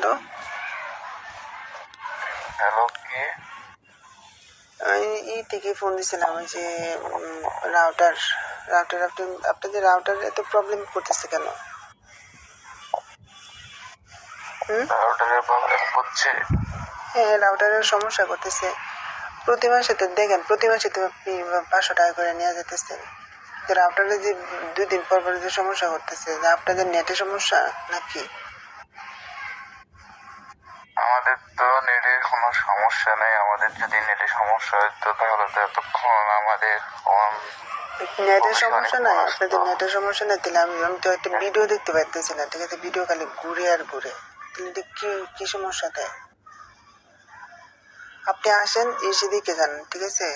Hello hello কে? আমি ই থেকে phone দিছিলাম ওই যে রাউটার রাউটার আপনি আপনাদের রাউটার এত প্রবলেম করতেছে কেন? রাউটারের প্রবলেম হচ্ছে। হ্যাঁ রাউটারের সমস্যা করতেছে। প্রতি মাসে তো দেখেন প্রতি মাসে তো আপনি পাঁচশো টাকা করে নিয়ে যেতেছেন তো রাউটারে যে দুই দিন পর পর যে সমস্যা করতেছে যে আপনাদের নেটের সমস্যা নাকি? আমাদের তো নেটের কোনো সমস্যা নেই। আমাদের যদি নেটের সমস্যা হতো তাহলে তো এতক্ষণ আমাদের নেটের সমস্যা নাই আপনাদের নেটের সমস্যা নাই তাহলে আমি আমি তো একটা ভিডিও দেখতে পাইতেছি না ঠিক আছে? ভিডিও খালি ঘুরে আর ঘুরে। তাহলে কি কি সমস্যা দেয় আপনি আসেন এসে দেখে যান ঠিক আছে?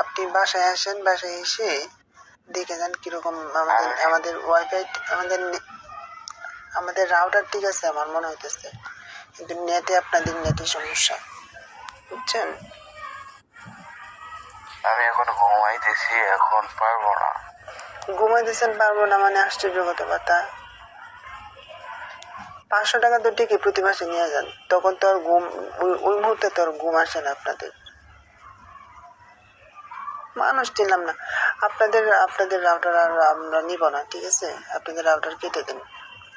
আপনি বাসায় আসেন বাসায় এসে দেখে যান কীরকম আমাদের আমাদের ওয়াইফাই আমাদের আমাদের রাউটার ঠিক আছে আমার মনে হইতেছে। কিন্তু নেটে আপনাদের নেটের সমস্যা বুঝছেন? আমি এখন ঘুমাইতেছি এখন পারব না। ঘুমাই দিচ্ছেন পারব না মানে আশ্চর্য কত কথা পাঁচশো টাকা তো ঠিকই প্রতি মাসে নিয়ে যান তখন তো আর ঘুম ওই ওই মুহূর্তে তো আর ঘুম আসে না আপনাদের। মানুষ চিনলাম না। আপনাদের আপনাদের রাউটার আর আমরা নিব না ঠিক আছে? আপনাদের রাউটার কেটে দিন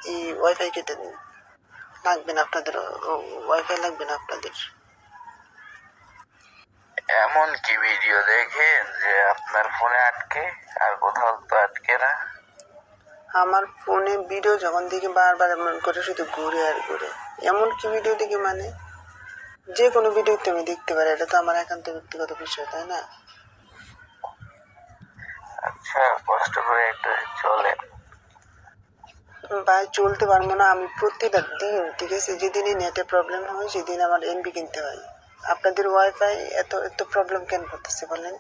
এই ওয়াইফাই কেটে দিন। লাগবে না আপনাদের ওয়াইফাই লাগবে না আপনাদের। এমন কি ভিডিও দেখেন যে আপনার ফোনে আটকে আর কোথাও তো আটকে না? আমার ফোনে ভিডিও যখন দেখি বারবার এমন করে শুধু ঘুরে আর ঘুরে। এমন কি ভিডিও দেখি মানে? যে কোনো ভিডিও তো আমি দেখতে পারি এটা তো আমার একান্ত ব্যক্তিগত বিষয় তাই না? আচ্ছা কষ্ট করে একটু চলেন। ভাই চলতে পারব না আমি প্রতিটা দিন ঠিক আছে? যেদিনই নেটে প্রবলেম হয় সেদিন আমার এমবি কিনতে হয়। আপনাদের ওয়াইফাই এত এত প্রবলেম কেন করতেছে বলেন।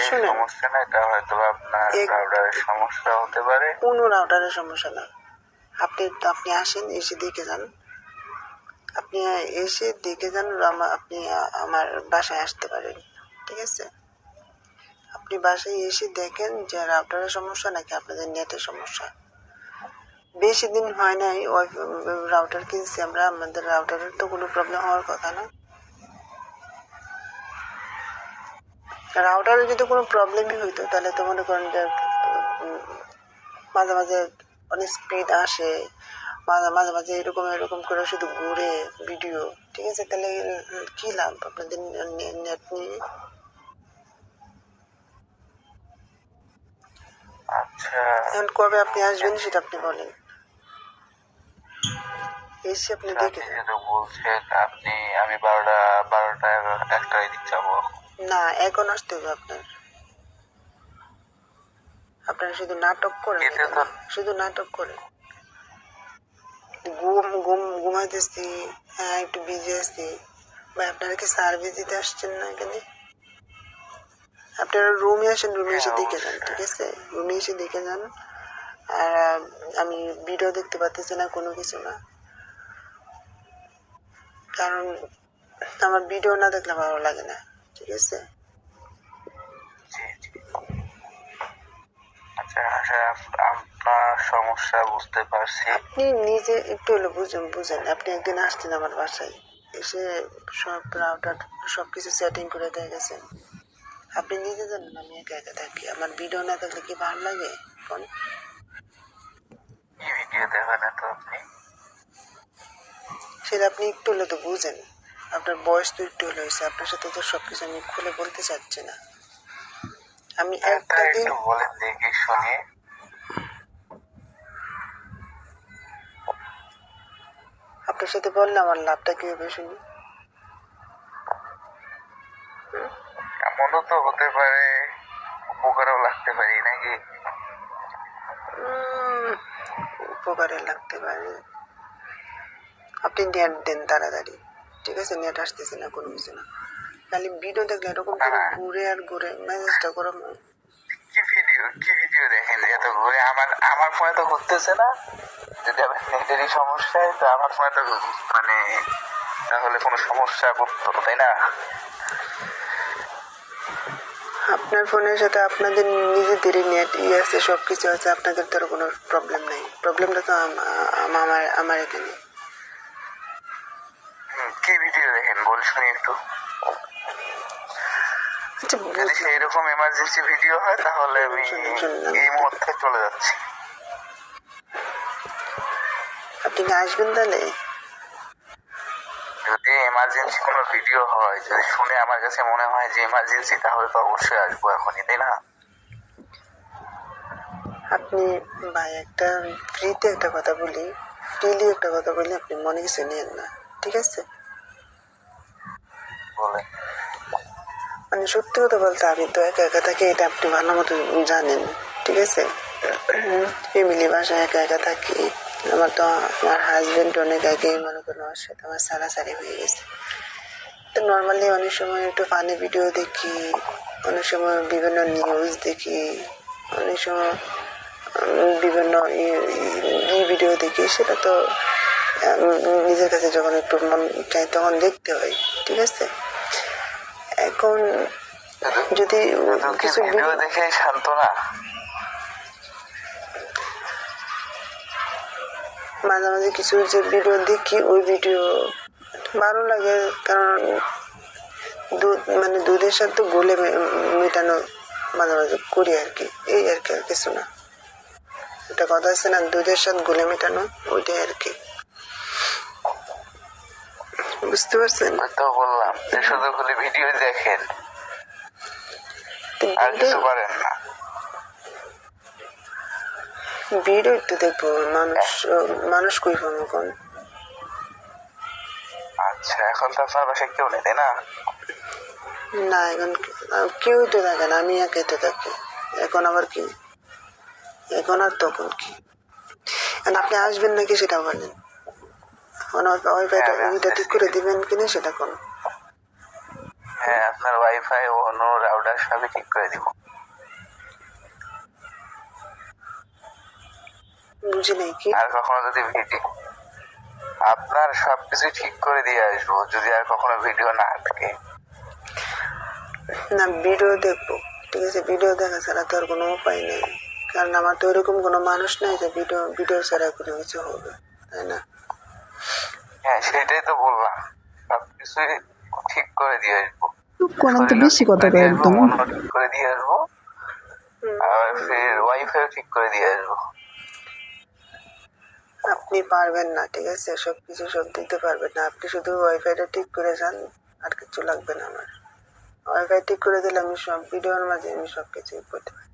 সমস্যা হয়তো বা আপনার রাউটারের সমস্যা হতে পারে। কোনো রাউটারের সমস্যা না। আপনি আপনি আসেন এসে দেখে যান। আপনি এসে দেখে যান আপনি আমার বাসায় আসতে পারেন ঠিক আছে? আপনি বাসায় এসে দেখেন যে রাউটারের সমস্যা নাকি আপনাদের নেটের সমস্যা। বেশি দিন হয় নাই রাউটার কিনছি আমরা, আমাদের রাউটারের তো কোনো প্রবলেম হওয়ার কথা না। রাউটারে যদি কোনো প্রবলেমই হইতো, তাহলে তো মনে করেন যে মাঝে মাঝে অনেক স্পিড আসে, মাঝে মাঝে মাঝে এরকম এরকম করে শুধু ঘুরে ভিডিও ঠিক আছে? তাহলে কি লাভ আপনাদের নেট নিয়ে? আচ্ছা। এখন কবে আপনি আসবেন সেটা আপনি বলেন। এসে আপনি দেখে আপনি বলছেন আপনি আমি বারোটা বারোটা একটার দিক যাব। না এখন আসতে হবে আপনার। আপনারা শুধু নাটক করেন শুধু নাটক করেন। ঘুম ঘুম ঘুমাইতেছি হ্যাঁ একটু বিজি আছি। ভাই আপনারা কি সার্ভিস দিতে আসছেন না এখানে? আপনারা রুমে আসেন রুমে এসে হ্যাঁ, দেখে যান ঠিক আছে? রুমে এসে দেখে যান। আর আমি ভিডিও দেখতে পাচ্তেছি না কোনো কিছু না। কারণ আমার ভিডিও না দেখলে ভালো লাগে না ঠিক আছে? আচ্ছা আচ্ছা আপনার সমস্যা বুঝতে পারছি। আপনি নিজে একটু হলো বুঝুন বুঝেন। আপনি একদিন আসছেন আমার বাসায় এসে সব রাউটার সব কিছু সেটিং করে দিয়ে গেছেন। আপনি নিজে জানেন আমি একা একা থাকি। আমার ভিডিও না থাকলে কি ভালো লাগে? কোন? তো আপনি? সেটা আপনি একটু হলে তো বুঝেন। আপনার বয়স তো একটু হলে হয়েছে। আপনার সাথে তো সব কিছু আমি খুলে বলতে চাচ্ছি না। আমি একটা দিন বলেন দেখি শুনি। আপনার সাথে বললে আমার লাভটা কি হবে শুনি এমনও তো হতে পারে উপকারও লাগতে পারে নাকি? উপকারে লাগতে পারে। আপনি নেট দেন তাড়াতাড়ি। ঠিক আছে নেট আসতেছে না কোনো কিছু না। খালি ভিডিও দেখলে এরকম করে হ্যাঁ। ঘুরে আর ঘুরে মেসেজটা গরম কি ভিডিও কি ভিডিও দেখেন এত ঘুরে? আমার আমার ফোনে তো ঘুরতেছে না। যদি আমার নেটেরই সমস্যা হয় তো আমার ফোনে তো মানে তাহলে কোনো সমস্যা করতো তাই না? আপনার ফোনের সাথে আপনাদের নিজেদেরই নেট ইয়ে আছে সব কিছু আছে আপনাদের তো কোনো প্রবলেম নেই। প্রবলেমটা তো আম- আম- আমার আমার এখানে। কি ভিডিও দেখেন? বল শুনি একটু। আচ্ছা যদি সেই রকম এমার্জেন্সি ভিডিও হয় তাহলে আমি। এই মুহূর্তে চলে যাচ্ছি। আপনি আসবেন তাহলে? যদি এমার্জেন্সি কোনো ভিডিও হয় যদি শুনে আমার কাছে মনে হয় যে এমার্জেন্সি তাহলে তো অবশ্যই আসব এখনই তাই না? আপনি ভাই একটা ফ্রিতে একটা কথা বলি ফ্রিলি একটা কথা বলি আপনি মনে কিছু নেন না ঠিক আছে? বলে মানে সত্যি কথা বলতে আমি তো একা একা থাকি এটা আপনি ভালো মতো জানেন ঠিক আছে? ফ্যামিলি বাসায় একা একা থাকি আমার তো আমার হাজবেন্ড অনেক আগে মনে করেন ওর সাথে আমার সারাসারি হয়ে গেছে। তো নর্মালি অনেক সময় একটু ফানি ভিডিও দেখি অনেক সময় বিভিন্ন নিউজ দেখি অনেক সময় বিভিন্ন ই ভিডিও দেখি সেটা তো নিজের কাছে যখন একটু মন চাই তখন দেখতে হয় ঠিক আছে? এখন যদি কিছু ভিডিও দেখে শান্ত না। মাঝে মাঝে কিছু যে ভিডিও দেখি ওই ভিডিও ভালো লাগে কারণ দুধ মানে দুধের সাথে গলে মেটানো মাঝে মাঝে করি আর কি এই আর কি আর কিছু না। একটা কথা আছে না দুধের সাথে গলে মেটানো ওইটাই আর কি। বুঝতে পারছেন? তো বললাম শুধু ভিডিও দেখেন। আর কিছু করেন না। ভিডিও একটু দেখব মানুষ মানুষ কই পাবো কোন আচ্ছা এখন তো আপনার বাসায় কেউ নেই তাই না? না এখন কেউ তো থাকে না আমি একাই তো থাকি এখন আবার কি? এখন আর তখন কি? এখন আপনি আসবেন নাকি সেটা বলেন। এখন ওয়াইফাইটা হ্যাঁ, আমি ওইটা ঠিক করে দিবেন কিনা সেটা কোন? হ্যাঁ আপনার ওয়াইফাই ও অন্য রাউটার সবই ঠিক করে দিব। বুঝি নাই কি? আর কখনো যদি ভিডিও আপনার সবকিছু ঠিক করে দিয়ে আসব যদি আর কখনো ভিডিও না থাকে। না ভিডিও দেখব ঠিক আছে? ভিডিও দেখা ছাড়া তো আর কোনো উপায় নেই। কারণ আমার তো ওরকম কোনো মানুষ নেই যে ভিডিও ভিডিও ছাড়া কোনো কিছু হবে তাই না? হ্যাঁ সেটাই তো বললাম। সবকিছুই ঠিক করে দিয়ে আসব। কোন তো বেশি কথা কয় একদম। ঠিক করে দিয়ে আসব আর ফির ওয়াইফাইও ঠিক করে দিয়ে আসব। আপনি পারবেন না ঠিক আছে? সব কিছু সব দিতে পারবেন না। আপনি শুধু ওয়াইফাইটা ঠিক করে যান আর কিছু লাগবে না আমার। ওয়াইফাই ঠিক করে দিলে আমি সব ভিডিওর মাঝে আমি সব কিছু করতে পারি।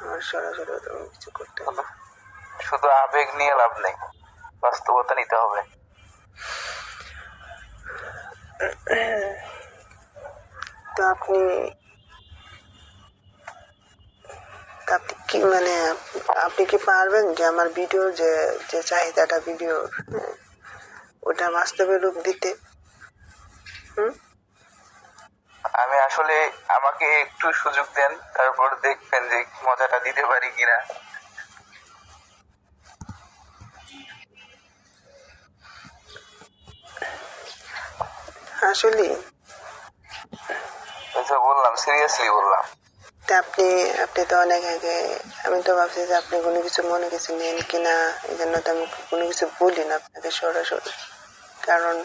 আমার সরাসরি তো আমি কিছু করতে না। শুধু আবেগ নিয়ে লাভ নেই বাস্তবতা নিতে হবে। তো আপনি তা আপনি কি মানে আপনি কি পারবেন যে আমার ভিডিও যে যে চাহিদাটা ভিডিওর হ্যাঁ, ওটা বাস্তবে রূপ দিতে? হুম? আমি আসলে আমাকে একটু সুযোগ দেন তারপর দেখবেন যে মজাটা দিতে পারি কিনা। আসলে? তো বললাম সিরিয়াসলি বললাম। তা আপনি আপনি তো অনেক আগে আমি তো ভাবছি যে আপনি কোনো কিছু মনে কিছু নেন কিনা এই জন্য তো আমি কোনো কিছু বলি না আপনাকে সরাসরি। কারণ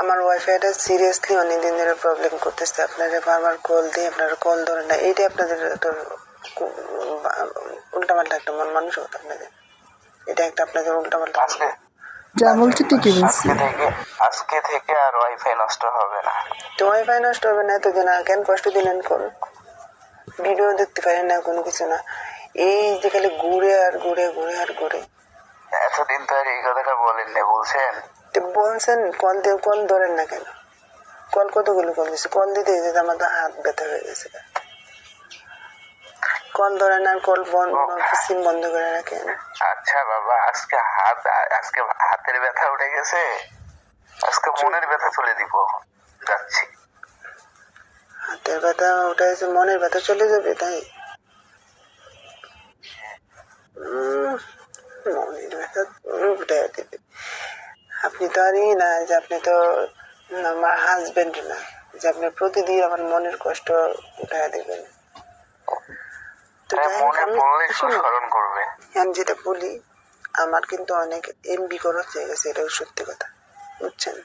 আমার ওয়াইফাইটা সিরিয়াসলি অনেকদিন ধরে প্রবলেম করতেছে। আপনারা বারবার কল দিয়ে আপনারা কল ধরে না। এইটাই আপনাদের একটা উল্টাপাল্টা একটা মন মানসিকতা আপনাদের। এটা একটা আপনাদের উল্টাপাল্টা যা বলছি ঠিকই বলছি। আজকে থেকে আজকে থেকে আর ওয়াইফাই নষ্ট হবে না। তো ওয়াইফাই নষ্ট হবে না এতদিন কেন কষ্ট দিলেন কোন ভিডিও দেখতে পারেন না কোনো কিছু না। এই যে খালি ঘুরে আর ঘুরে ঘুরে আর ঘুরে। এতদিন তো আর এই কথাটা বলেননি বলছেন? বলছেন কল দিয়ে কল ধরেন না কেন? কল কতগুলো কল দিচ্ছে কল দিতে দিতে আমার তো হাত ব্যথা হয়ে গেছে। কল ধরেন আর কল বন্ধ সিম বন্ধ করে রাখেন আচ্ছা বাবা আজকে হাত আজকে হাতের ব্যথা উঠে গেছে? আজকে মনের ব্যথা তুলে দিব। যাচ্ছি। হাতের ব্যথা ওটা এসে মনের ব্যথা চলে যাবে তাই। মনের ব্যথা উঠে দিবে। আপনি তো আর না যে আপনি তো আমার হাজবেন্ড না যে আপনি প্রতিদিন আমার মনের কষ্ট উঠায় দেবেন। তাই যাই আমি যেটা বলি আমার কিন্তু অনেক এমবি খরচ হয়ে গেছে এটাও সত্যি কথা বুঝছেন?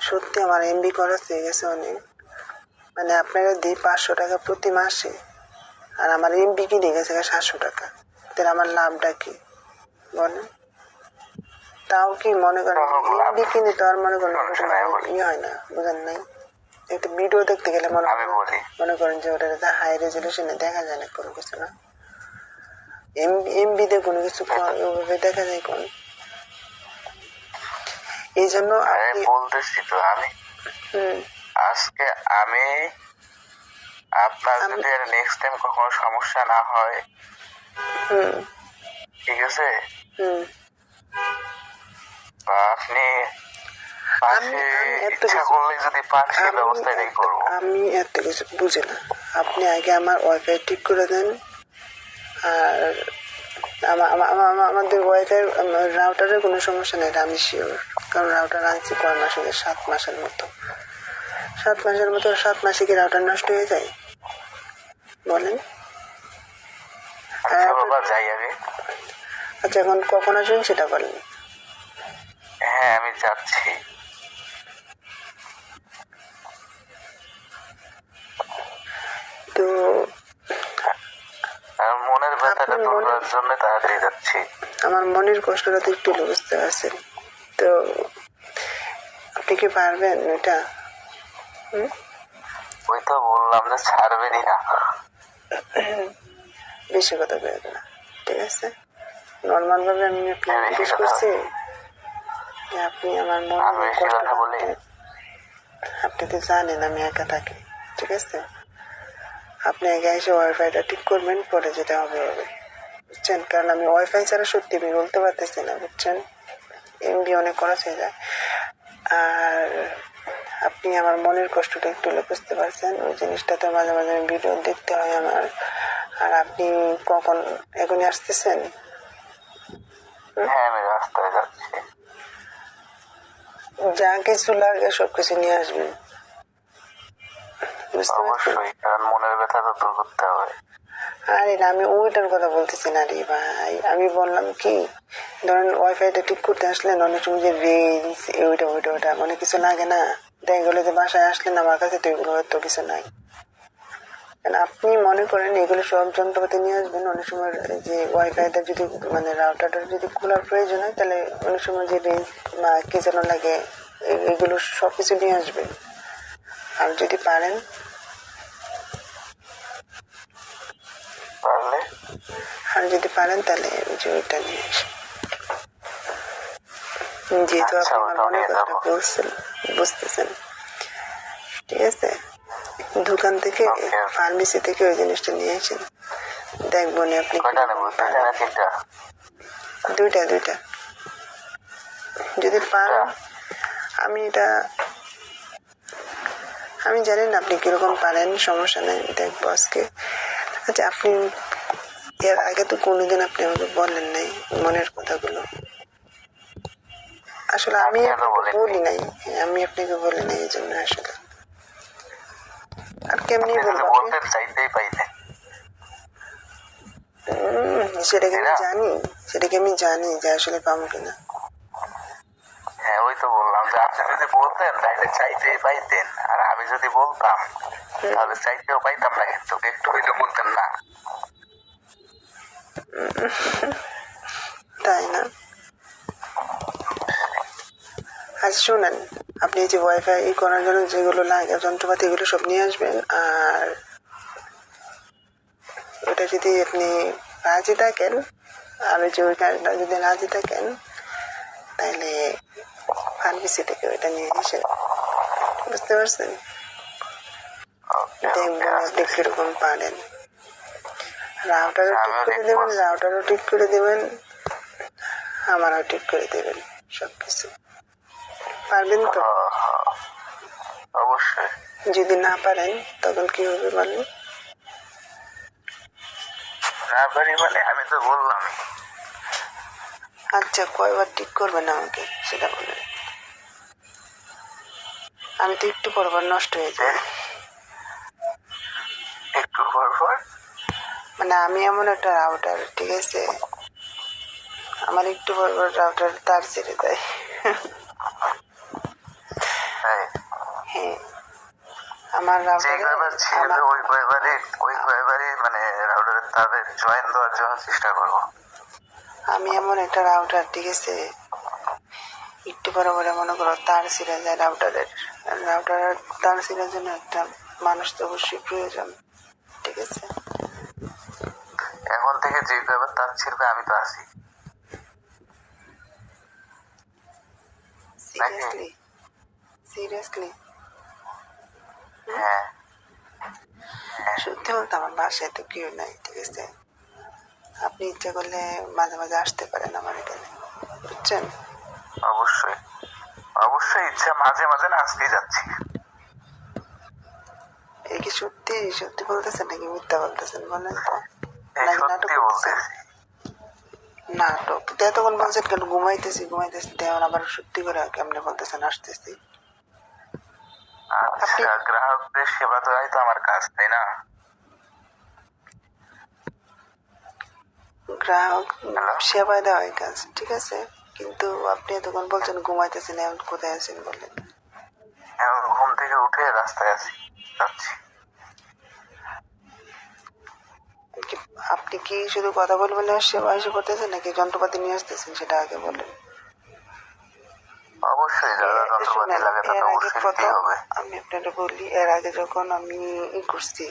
সত্যি আমার এমবি খরচ হয়ে গেছে অনেক। মানে আপনারা দিই পাঁচশো টাকা প্রতি মাসে। আর আমার এমবি কিনে গেছে সাতশো টাকা। তাহলে আমার লাভটা কি? বলেন। তাও কি মনে করেন। এমবি কিনে তো আর মনে করেন ইয়ে হয় না বুঝেন নাই? একটা ভিডিও দেখতে গেলে মনে মনে করেন যে ওটা হাই রেজলিউশনে দেখা যায় না কোনো কিছু না। এমবি তে কোনো কিছু ওভাবে দেখা যায় কোন? এই জন্য বলতেছি তো আমি। হুম, আজকে আমি আপনার যদি নেক্সট টাইম কখনো সমস্যা না হয় ঠিক আছে? আপনি আমি এত কিছু- বুঝি না। আপনি আগে আমার ওয়াইফাই ঠিক করে দেন। আর আমা- আমা- আমা- আমা- আমাদের ওয়াইফাই রাউটারের কোনো সমস্যা নেই আমি শিওর কারণ রাউটার আনছি কয় মাস সাত মাসের মতো। সাত মাসের মতো সাত মাসে কি রাউটার নষ্ট হয়ে যায়। বলেন। আচ্ছা আচ্ছা এখন কখন আসবেন সেটা বলেন। হ্যাঁ আমি যাচ্ছি। তো মনের ব্যথাটা দূর করার জন্য তাড়াতাড়ি যাচ্ছি। আমার মনের কষ্টটা তো একটু বুঝতে পারছেন তো আপনি কি পারবেন এটা? ওই তো বললাম যে ছাড়বেনই না বেশি কথা বলবেন না ঠিক আছে? নর্মাল ভাবে আমি আপনাকে হ্যাঁ, জিজ্ঞেস করছি যে আপনি আমার বেশি কথা বলি? আপনি তো জানেন আমি একা থাকি ঠিক আছে? আপনি আগে এসে ওয়াইফাইটা ঠিক করবেন পরে যেটা হবে হবে। বুঝছেন? কারণ আমি ওয়াইফাই ছাড়া সত্যি আমি বলতে পারতেছি না বুঝছেন? এমবি অনেক খরচ হয়ে যায়। আর আপনি আমার মনের কষ্টটা একটু হলে বুঝতে পারছেন ওই জিনিসটাতে মাঝে মাঝে ভিডিও দেখতে হয় আমার। আর আপনি কখন এখনই আসতেছেন? হ্যাঁ আমি যা কিছু লাগে সব কিছু নিয়ে আসবেন। মনের ব্যথা তো দূর করতে হবে। আরে না আমি ওইটার কথা বলতেছি না রে ভাই। আমি বললাম কি ধরেন ওয়াইফাইটা ঠিক করতে আসলেন অনেক সময় যে রিলস ওইটা ওইটা ওইটা অনেক কিছু লাগে না। দেখা গেলো যে বাসায় আসলেন আমার কাছে তো এগুলো হয়তো কিছু নাই। কারণ আপনি মনে করেন এগুলো সব যন্ত্রপাতি নিয়ে আসবেন? অনেক সময় যে ওয়াইফাইটা যদি মানে রাউটারটা যদি খোলার প্রয়োজন হয় তাহলে অনেক সময় যে রেঞ্জ বা কি যেন লাগে এগুলো সব কিছু নিয়ে আসবেন আর যদি পারেন? আর যদি পারেন তাহলে ওইটা নিয়ে আসেন। যেহেতু আপনি আমার ওটাও মনের নিয়ে কথা যাব। বলছেন বুঝতেছেন ঠিক আছে দোকান থেকে ফার্মেসি থেকে ওই জিনিসটা নিয়ে আসেন দেখব নি আপনি দুইটা দুইটা দুইটা যদি পান আমি এটা আমি জানি না আপনি কীরকম পারেন সমস্যা নেই দেখব আজকে আচ্ছা আপনি এর আগে তো কোনোদিন আপনি আমাকে বলেন নাই মনের কথাগুলো আসলে আমি বলি নাই। আমি আপনাকে বলি নাই এই জন্য আসলে। আর কেমনি? বলতেন চাইতেই পাইতেন। সেটাকে আমি জানি। সেটাকে আমি জানি যে আসলে পাবো কিনা। হ্যাঁ ওই তো বললাম যে আপনি যদি বলতেন তাহলে চাইতেই পাইতেন। আর আমি যদি বলতাম তাহলে চাইতেও পাইতাম না কিন্তু একটু হইলে বলতেন না। তাই না? আচ্ছা শুনেন। আপনি যে ওয়াইফাই করার জন্য যেগুলো লাগে যন্ত্রপাতি এগুলো সব নিয়ে আসবেন। আর ওটা যদি আপনি রাজি থাকেন আর ওই যে ওই কাজটা যদি রাজি থাকেন তাহলে ফার্মেসি থেকে ওইটা নিয়ে এসে বুঝতে পারছেন? ওকে দেখবেন আপনি কীরকম পারেন। রাউটারও ঠিক করে দেবেন রাউটারও ঠিক করে দেবেন আমারও ঠিক করে দেবেন সবকিছু। পারবেন তো? অবশ্যই। যদি না পারেন তখন কি হবে বলেন? না পারি মানে আমি তো বললাম। আচ্ছা কয়বার ঠিক করবেন আমাকে সেটা বলেন। আমি তো একটু পর পর নষ্ট হয়ে যাই। একটু পর পর? মানে আমি এমন একটা রাউটার ঠিক আছে? আমার একটু পর পর রাউটার তার ছেড়ে দেয় হ্যাঁ হ্যাঁ আমার যে রাউটার কয়বার ছিঁড়বে ওই কয়বারই ওই কয়বারই মানে রাউটারের তাদের জয়েন দেওয়ার জন্য চেষ্টা করব। আমি এমন একটা রাউটার ঠিক আছে? একটু পরে পরে মনে করো তার ছিঁড়ে যায় রাউটারের রাউটারের তার ছিঁড়ার জন্য একটা মানুষ তো অবশ্যই প্রয়োজন ঠিক আছে? এখন থেকে যে কয়বার তার ছিঁড়বে আমি তো আছি। সিরিয়াসলি সিরিয়াসলি হ্যাঁ। সত্যি বলতে আমার বাসায় তো কেউ নাই ঠিক আছে? আপনি ইচ্ছা করলে মাঝে মাঝে আসতে পারেন আমার এখানে বুঝছেন? অবশ্যই। অবশ্যই ইচ্ছা মাঝে মাঝে না আসতেই যাচ্ছি। এই কি সত্যি? সত্যি বলতেছেন নাকি মিথ্যা বলতেছেন বলেন তো? নাকি নাটক বলতেছি। নাটক? তো এতক্ষণ বলছেন কেন ঘুমাইতেছি? ঘুমাইতেছি তেমন আবার সত্যি করে কেমনে বলতেছেন আসতেছি। আচ্ছা গ্রাহকদের সেবা দেওয়াই তো আমার কাজ তাই না? গ্রাহক? সেবায় দেওয়াই কাজ ঠিক আছে? কিন্তু আপনি বলছেন ঘুমাইতেছেন এখন কোথায় আছেন বলেন? এখন ঘুম থেকে উঠে রাস্তায় আছি যাচ্ছি। আপনি কি শুধু কথা বলবেন আর সেবা এসে করতেছেন নাকি যন্ত্রপাতি নিয়ে আসতেছেন সেটা আগে বলেন। অবশ্যই যন্ত্রপাতি লাগে অবশ্যই হবে। আমি আপনাকে বলি এর আগে যখন আমি ই করছি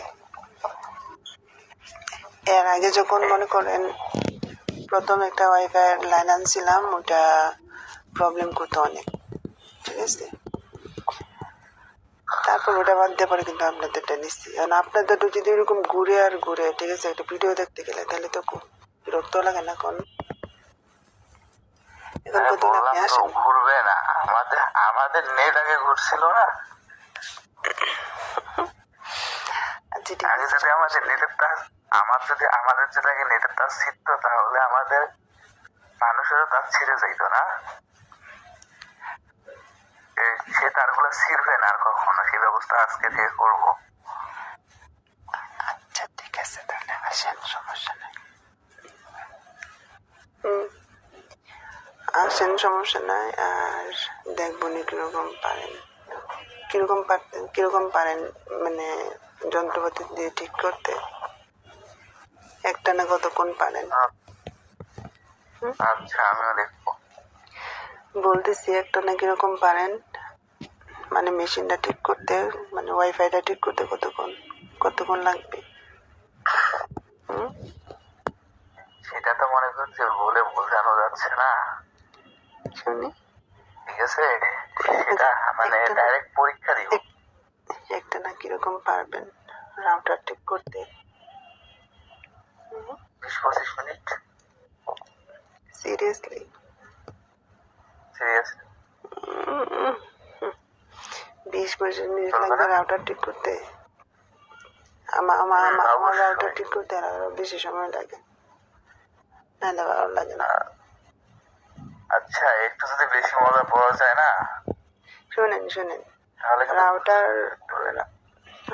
এর আগে যখন মনে করেন প্রথম একটা ওয়াইফাই লাইন আনছিলাম ওটা প্রবলেম করতো অনেক ঠিক আছে? তারপর ওটা বাদ দেওয়ার পরে কিন্তু আপনাদেরটা নিচ্ছি। কারণ আপনাদেরটা যদি এরকম ঘুরে আর ঘুরে ঠিক আছে একটা ভিডিও দেখতে গেলে তাহলে তো খুব বিরক্ত লাগে না কোন এখন আরে কতদিন আপনি বললাম তো আসেন ঘুরবে না। আমাদের আমাদের নেট আগে ঘুরছিল না। আচ্ছা ঠিক আগে যদি আমাদের নেটের তার আমার যদি আমাদের যদি আগে নেটের তার ছিটত তাহলে আমাদের মানুষেরও তার ছিঁড়ে যাইতো না। সে তারগুলো ছিঁড়বে না আর কখনো। সেই ব্যবস্থা আজকে থেকে করব। আচ্ছা ঠিক আছে তাহলে আসেন সমস্যা নাই। হুম। আসেন সমস্যা নাই আর দেখব নি কীরকম পারেন। কীরকম পারতেন কীরকম পারেন মানে যন্ত্রপাতি দিয়ে ঠিক করতে। একটা না কতক্ষণ পারেন? আচ্ছা আমিও দেখব। বলতেছি একটা না কীরকম পারেন? মানে মেশিনটা ঠিক করতে মানে ওয়াইফাইটা ঠিক করতে কতক্ষণ? কতক্ষণ লাগবে? সেটা তো মনে করছে বলে বোঝানো যাচ্ছে না। শুনি ঠিক আছে সেটা মানে ডাইরেক্ট পরীক্ষা দিব। এক- একটা না কীরকম পারবেন? রাউটার ঠিক করতে। বিশ পঁচিশ মিনিট। সিরিয়াসলি সিরিয়াস বিশ পঁচিশ মিনিট লাগবে রাউটার ঠিক করতে। আমার আমার আমার রাউটার ঠিক করতে আর বেশি সময় লাগে। নাহলে ভালো লাগে না। আচ্ছা একটু যদি বেশি মজা পাওয়া যায় না? শুনেন শুনেন। রাউটার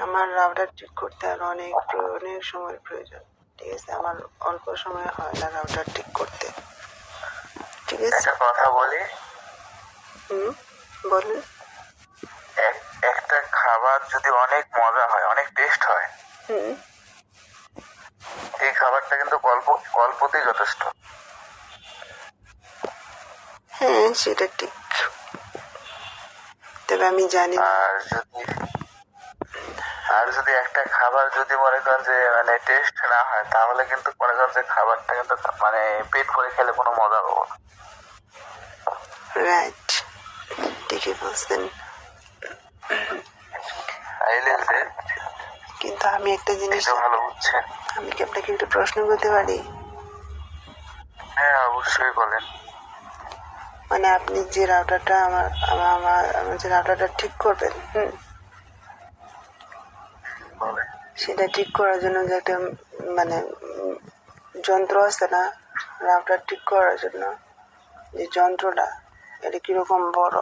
আমার রাউটার ঠিক করতে আর অনেক অনেক সময়ের প্রয়োজন। ঠিক আছে আমার অল্প সময় হয় না রাউটার ঠিক করতে। ঠিক আছে? কথা বলি। হুম বলুন। এক- একটা খাবার যদি অনেক মজা হয় অনেক টেস্ট হয় হুম। এই খাবারটা কিন্তু অল্প অল্পতেই যথেষ্ট। হ্যাঁ সেটা ঠিক। তবে আমি জানি আর যদি আর যদি একটা খাবার যদি মনে করেন যে মানে টেস্ট না হয় তাহলে কিন্তু মনে করেন যে খাবারটা কিন্তু মানে পেট করে খেলে কোনো মজা পাবো না। রাইট ঠিকই বলছেন। কিন্তু আমি একটা জিনিস ভালো বুঝছেন। আমি কি আপনাকে একটু প্রশ্ন করতে পারি? হ্যাঁ অবশ্যই বলেন। মানে আপনি যে রাউটারটা আমার আমার আমার যে রাউটারটা ঠিক করবেন হুম? সেটা ঠিক করার জন্য যে একটা মানে যন্ত্র আছে না রাউটার ঠিক করার জন্য যে যন্ত্রটা এটা কীরকম বড়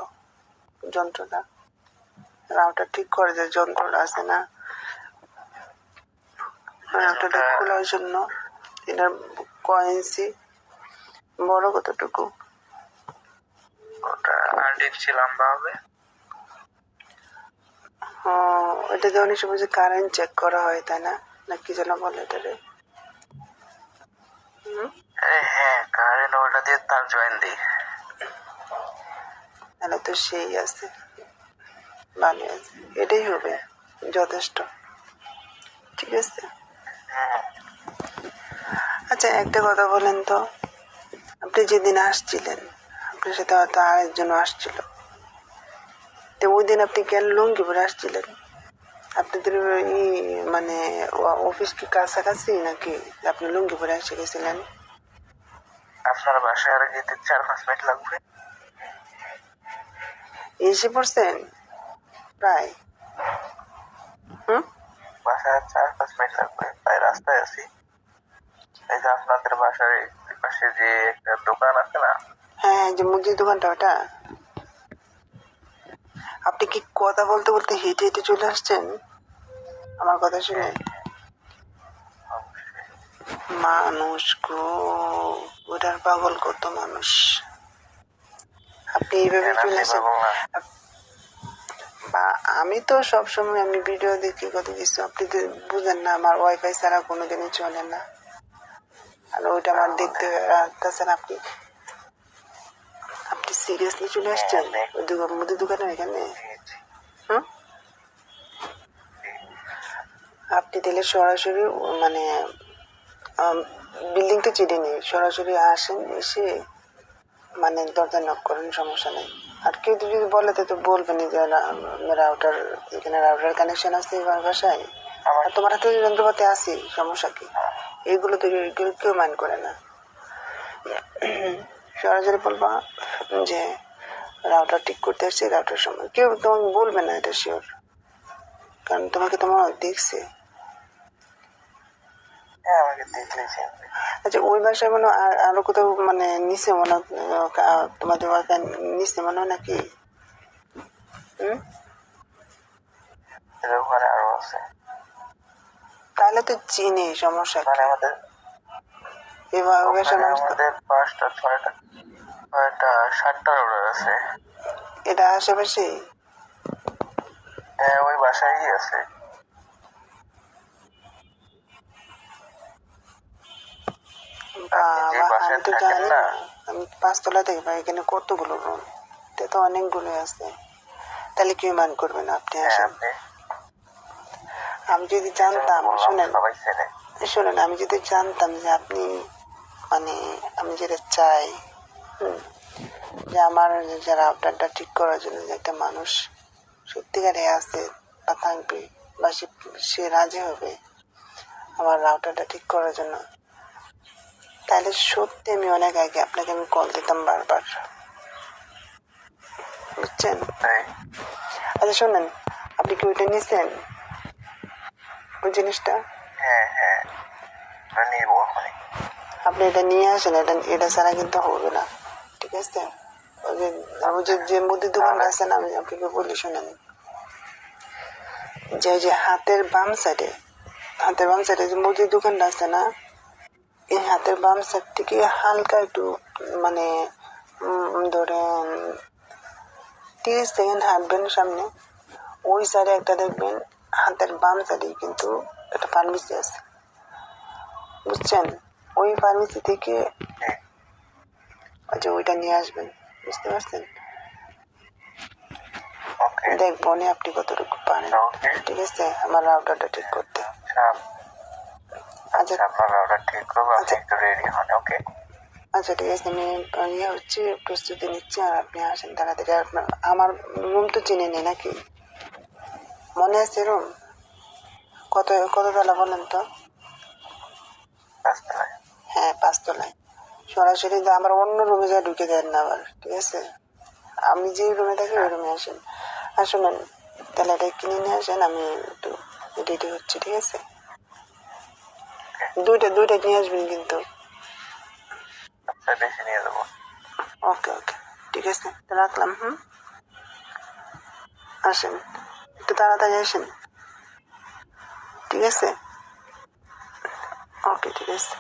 যন্ত্রটা? রাউটার ঠিক করে যে যন্ত্রটা আছে না রাউটারটা খোলার জন্য এটার কয়েন্সি বড় কতটুকু? ওটা আট ইঞ্চি লম্বা হবে। ও অনেক সময় যে কারেন্ট চেক করা হয় তাই না? না কি যেন বলে এটারে? হ্যাঁ কারেন্ট ওটা দিয়ে তার জয়েন দিই। তাহলে তো সেই আছে। ভালো আছে। এটাই হবে যথেষ্ট। ঠিক আছে? হ্যাঁ। আচ্ছা একটা কথা বলেন তো। আপনি যেদিন আসছিলেন আপনার সাথে হয়তো আরেকজন আসছিল। তো ওই দিন আপনি কেন লুঙ্গি পরে আসছিলেন? আপনাদের ই মানে অফিস কি কাছাকাছি নাকি আপনি লুঙ্গি পরে এসে গেছিলেন? আপনার বাসায় আর যেতে চার পাঁচ মিনিট লাগবে। এসে পড়ছেন? প্রায়। হুম? বাসায় চার পাঁচ মিনিট লাগবে। তাই রাস্তায় আছি। এই যে আপনাদের বাসার পাশে যে একটা দোকান আছে না হ্যাঁ যে মুদির দোকানটা ওটা। আপনি কি কথা বলতে বলতে হেঁটে হেঁটে চলে আসছেন? আমার কথা শুনে। মানুষ গো ওটার পাগল কত মানুষ। আপনি এইভাবে চলে আসেন। বা আমি তো সবসময় আমি ভিডিও দেখি কত কিছু। আপনি তো বুঝেন না আমার ওয়াইফাই ছাড়া কোনোদিনই চলে না। আর ওইটা আমার দেখতে হয়। আর তাছাড়া আপনি। সিরিয়াসলি চলে আসছেন ওই দোকান মুদির দোকানে এখানে আপনি তাহলে সরাসরি মানে বিল্ডিংটা চিনে নিয়ে সরাসরি আসেন, এসে মানে দরজা নক করেন, সমস্যা নেই। আর কেউ যদি বলে তো বলবেন যে রাউটার এখানে রাউটার কানেকশন আছে আমার বাসায়? আর তোমার হাতে যন্ত্রপাতি আছে, সমস্যা কি? এইগুলো তো কেউ মাইন্ড করে না। সরাসরি বলবা যে রাউটার ঠিক করতে আসছে রাউটার সময় কেউ তোমাকে বলবে না এটা শিওর কারণ তোমাকে তোমার দেখছে। হ্যাঁ আচ্ছা ওই বাসায় মনে আর- আরও কোথাও মানে নিচে মনে তোমাদের ওয়াইফাই নিচে মনে হয় নাকি? হুম? তাহলে তো চিনি সমস্যা মানে আমাদের এবার ওখানে আমাদের পাঁচটা ছয়টা ছয়টা সাতটা অর্ডার আছে। এটা আশেপাশে? হ্যাঁ ওই বাসায় আছে। আমি তো জানি না? আমি পাঁচতলা থেকে পাই এখানে কতগুলো রুম এটা তো অনেকগুলো আছে। তাহলে কেউ মান করবে না আপনি? হ্যাঁ আসেন। আমি যদি জানতাম শুনেন। শোনেন আমি যদি জানতাম যে আপনি মানে আমি যেটা চাই যে আমার যে রাউটারটা ঠিক করার জন্য যে একটা মানুষ সত্যিকারে আছে বা থাকবে বা সে সে রাজি হবে আমার রাউটারটা ঠিক করার জন্য। তাহলে সত্যি আমি অনেক আগে আপনাকে আমি কল দিতাম বারবার। বুঝছেন? আচ্ছা শোনেন আপনি কি ওইটা নিয়েছেন ওই জিনিসটা? হ্যাঁ হ্যাঁ। নিব ওখানে আপনি এটা নিয়ে আসেন, এটা এটা ছাড়া কিন্তু হবে না। ঠিক আছে? ওই যে যে মুদির দোকানটা আছে না, আমি আপনাকে বলি শোনেন। যে, ওই যে হাতের বাম সাইডে হাতের বাম সাইডে যে মুদির দোকানটা আছে না, এই হাতের বাম সাইড থেকে হালকা একটু মানে ধরেন তিরিশ সেকেন্ড হাঁটবেন সামনে, ওই সাইডে একটা দেখবেন হাতের বাম সাইডে কিন্তু একটা ফার্মেসি আছে। বুঝছেন? ওই ফার্মেসি থেকে আচ্ছা ওইটা নিয়ে আসবেন। বুঝতে পারছেন? ওকে দেখব নি আপনি কতটুকু পারেন। ঠিক আছে? আমার রাউটারটা ঠিক করতে আচ্ছা। আচ্ছা। আপনার অর্ডার ঠিক করব আপনি আচ্ছা। একটু রেডি হন ওকে আচ্ছা ঠিক আছে আমি ইয়ে হচ্ছে প্রস্তুতি নিচ্ছি আর আপনি আসেন তাড়াতাড়ি। আপনার আমার রুম তো চিনে নেই নাকি? মনে আছে রুম কত কত তলা বলেন তো? রাস্তায় হ্যাঁ পাঁচতলায়। সরাসরি যে আমার অন্য রুমে যা ঢুকে দেন না আবার ঠিক আছে? আমি যে রুমে থাকি ওই রুমে আসেন। আর শুনুন তাহলে এটা কিনে নিয়ে আসেন আমি একটু রেডি হচ্ছি ঠিক আছে? দুইটা দুইটা নিয়ে আসবেন কিন্তু। আচ্ছা বেশি নিয়ে দেবো ওকে ওকে ঠিক আছে রাখলাম হুম? আসেন একটু তাড়াতাড়ি আসেন। ঠিক আছে? ওকে ঠিক আছে।